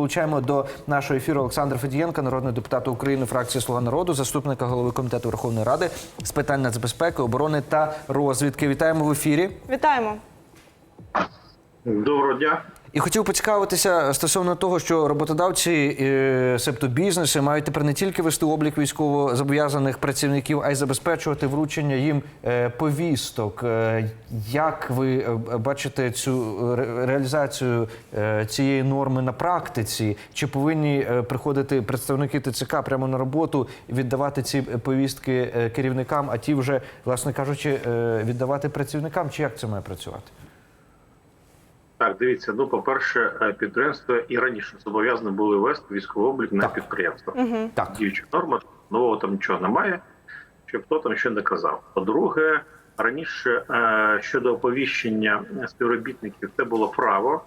Долучаємо до нашого ефіру Олександра Федієнка, народного депутата України, фракції Слуга народу, заступника голови комітету Верховної Ради з питань нацбезпеки, оборони та розвідки. Вітаємо в ефірі. Вітаємо. Доброго дня. І хотів поцікавитися стосовно того, що роботодавці, е, себто бізнеси, мають тепер не тільки вести облік військово зобов'язаних працівників, а й забезпечувати вручення їм е, повісток. Е, Як ви бачите цю реалізацію цієї норми на практиці? Чи повинні приходити представники ТЦК прямо на роботу віддавати ці повістки керівникам, а ті вже, власне кажучи, віддавати працівникам? Чи як це має працювати? Так, дивіться. Ну, по-перше, е, підприємства і раніше зобов'язані були вести військовий облік на Так. підприємство. Так. Діюча норма, нового там нічого немає, щоб хто там що не казав. По-друге, раніше е, щодо оповіщення співробітників це було право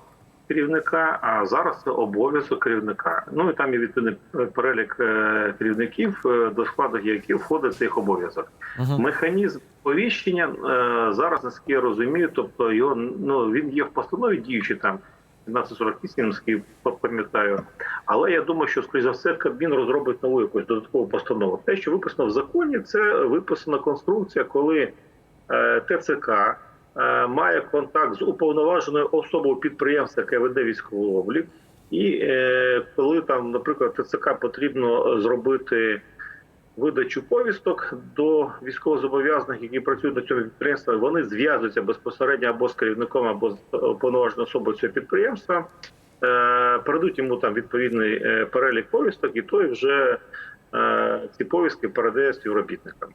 керівника, а зараз це обов'язок керівника. Ну і там є відповідний перелік е, керівників, е, до складу яких входить їх обов'язок. Механізм повіщення е, зараз, наскільки я розумію, тобто його ну він є в постанові діючі там 1248, наскільки пам'ятаю. Але я думаю, що скоріш за все Кабмін розробить нову якусь додаткову постанову. Те, що виписано в законі, це виписана конструкція, коли е, ТЦК е, має контакт з уповноваженою особою підприємства, яке веде військовий облік. І е, коли там, наприклад, ТЦК потрібно зробити видачу повісток до військовозобов'язаних, які працюють на цьому підприємстві, вони зв'язуються безпосередньо або з керівником, або з уповноваженою особою цього підприємства, е, передуть йому там відповідний е, перелік повісток, і той вже е, ці повістки передає співробітникам.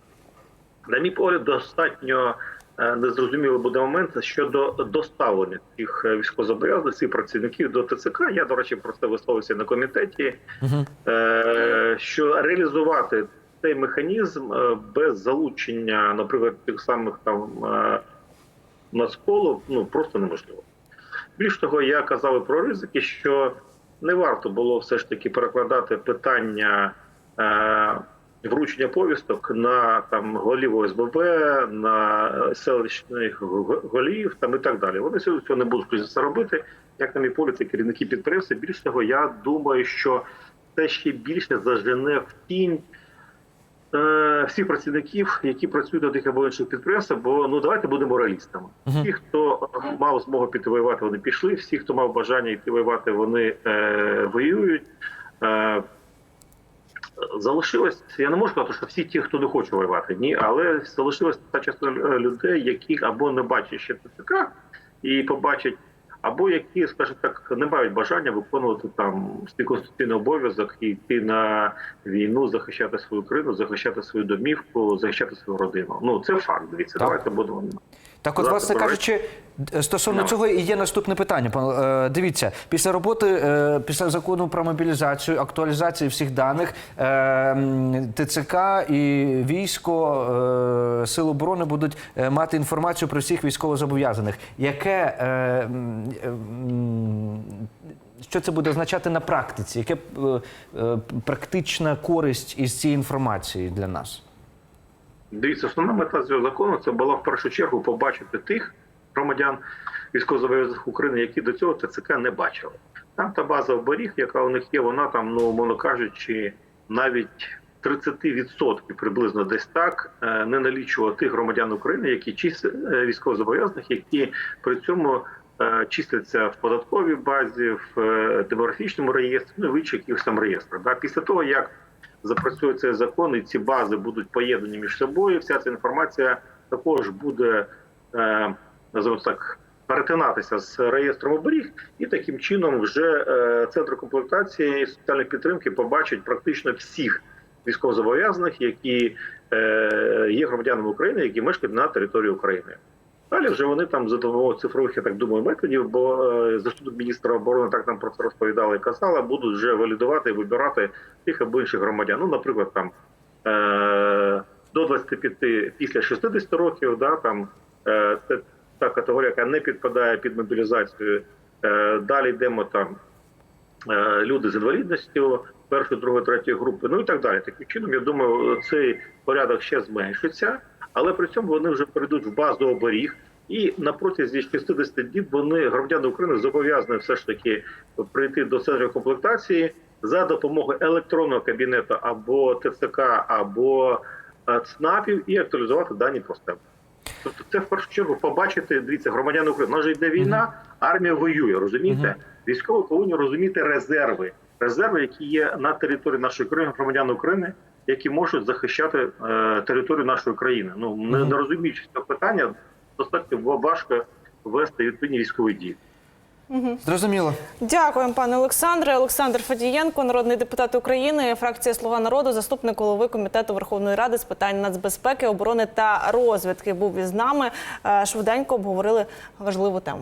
На мій погляд, достатньо е, незрозумілий буде момент щодо доставлення цих е, військовозобов'язаних цих працівників до ТЦК. Я, до речі, про це висловився на комітеті. Е, що реалізувати цей механізм е, без залучення, наприклад, тих самих там е, ну просто неможливо. Більш того, я казав про ризики, що не варто було все ж таки перекладати питання е, вручення повісток на там голів ОСББ, на е, селищних голів там і так далі. Вони цього не будуть все робити. Як на мій погляд, це керівники підприємства. Більш того, я думаю, що це ще більше зажене в тінь е, всіх працівників, які працюють на тих або інших підприємствах. Бо ну давайте будемо реалістами. Всі, хто мав змогу піти воювати, вони пішли. Всі, хто мав бажання йти воювати, вони е, воюють. Е, Залишилось, я не можу сказати, що всі ті, хто не хоче воювати, ні, але залишилась та частина людей, які або не бачать ще ТЦК і побачать, або які, скажімо так, не мають бажання виконувати там свій конституційний обов'язок і йти на війну, захищати свою країну, захищати свою домівку, захищати свою родину. Ну це факт. Дивіться, Так. давайте будемо. Так, от, Зараз власне кажучи, стосовно Ну. цього і є наступне питання. Пан- е, Дивіться, після роботи, е, після закону про мобілізацію, актуалізації всіх даних, е, ТЦК і військо, е, Сил оборони будуть е, мати інформацію про всіх військовозобов'язаних. Яке е, е, що це буде означати на практиці? Яке е, е, практична користь із цієї інформації для нас? Дивіться, основна мета цього закону це була в першу чергу побачити тих громадян військовозобов'язаних України, які до цього ТЦК не бачили. Там та база оберіг, яка у них є, вона там, ну умовно кажучи, навіть 30% приблизно десь так е, не налічувала тих громадян України, які чис- е, військовозобов'язаних, які при цьому е, числяться в податковій базі, в демографічному реєстрі, ну і в інших якихось там реєстрах. Після того, як запрацює цей закон, і ці бази будуть поєднані між собою. Вся ця інформація також буде е, називаємо так. Перетинатися з реєстром оберіг, і таким чином вже е, центр комплектації і соціальної підтримки побачать практично всіх військовозобов'язаних, які е, є громадянами України, які мешкають на території України. Далі вже вони там за цифрових, я так думаю, методів, бо е, заступник міністра оборони так нам про це розповідали і казала, будуть вже валідувати і вибирати тих або інших громадян. Ну, наприклад, там е, до 25 після 60 років, да, там е, це та категорія, яка не підпадає під мобілізацію. Е, далі йдемо там е, люди з інвалідністю першої, другої, третьої групи, ну і так далі. Таким чином, я думаю, цей порядок ще зменшиться, але при цьому вони вже перейдуть в базу оберіг. І на протязі 60 діб вони громадяни України зобов'язані все ж таки прийти до центру комплектації за допомогою електронного кабінету або ТЦК, або е, ЦНАПів і актуалізувати дані про себе. Тобто, це в першу чергу побачити, дивіться, громадяни України. Нас же йде війна, армія воює, розумієте? Військові повинні розуміти резерви, резерви, які є на території нашої країни, громадян України, які можуть захищати е, територію нашої країни. Ну не, не розуміючи цього питання, достатньо важко вести відповідні військові дії. Зрозуміло. Дякуємо, пане Олександре. Олександр Фадієнко, народний депутат України, фракція Слуга народу, заступник голови комітету Верховної Ради з питань нацбезпеки, оборони та розвідки. Був із нами. Е, Швиденько обговорили важливу тему.